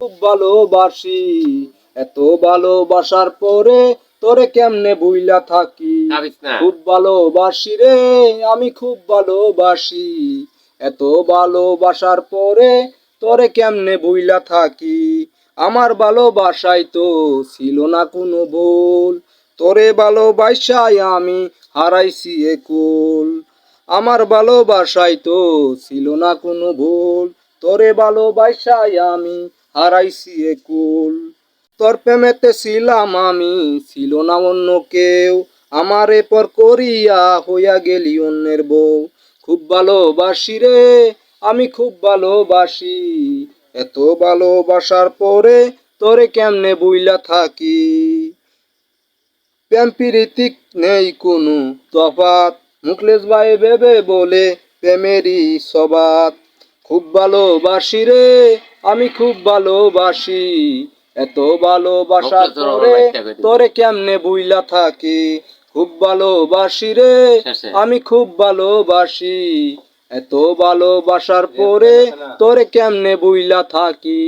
খুব ভালোবাসি। এত ভালোবাসার পরে তোরে কেমনে বুইলা থাকি? খুব ভালোবাসি রে আমি খুব ভালোবাসি। এত ভালোবাসার পরে তোরে কেমনে বুইলা থাকি? আমার ভালোবাসায় তো ছিল না কোনো ভুল। তোরে ভালোবাসায় আমি হারাইছি একুল আমার ভালোবাসায় তো ছিল না কোনো ভুল। তোরে ভালোবাসায় আমি হারাইছি একুল তোর প্রেমেতে ছিলাম আমি, ছিল না অন্য কেউ। আমারে পর করিয়া হইয়া গেলি অন্যের বউ। খুব ভালোবাসি রে, আমি খুব ভালোবাসি। এত ভালোবাসার পরে তোরে কেমনে বুইলা থাকি? প্রেম প্রীতিক নেই কোনো তফাত। মুখলেশ ভাই ভেবে বলে প্রেমেরই সবাত খুব ভালোবাসি রে আমি খুব ভালোবাসি। এত ভালোবাসা তোরে। তোরে কেমনে বুইলা থাকি? খুব ভালোবাসি রে আমি খুব ভালোবাসি। এত ভালোবাসার পরে তোরে কেমনে বুইলা থাকি?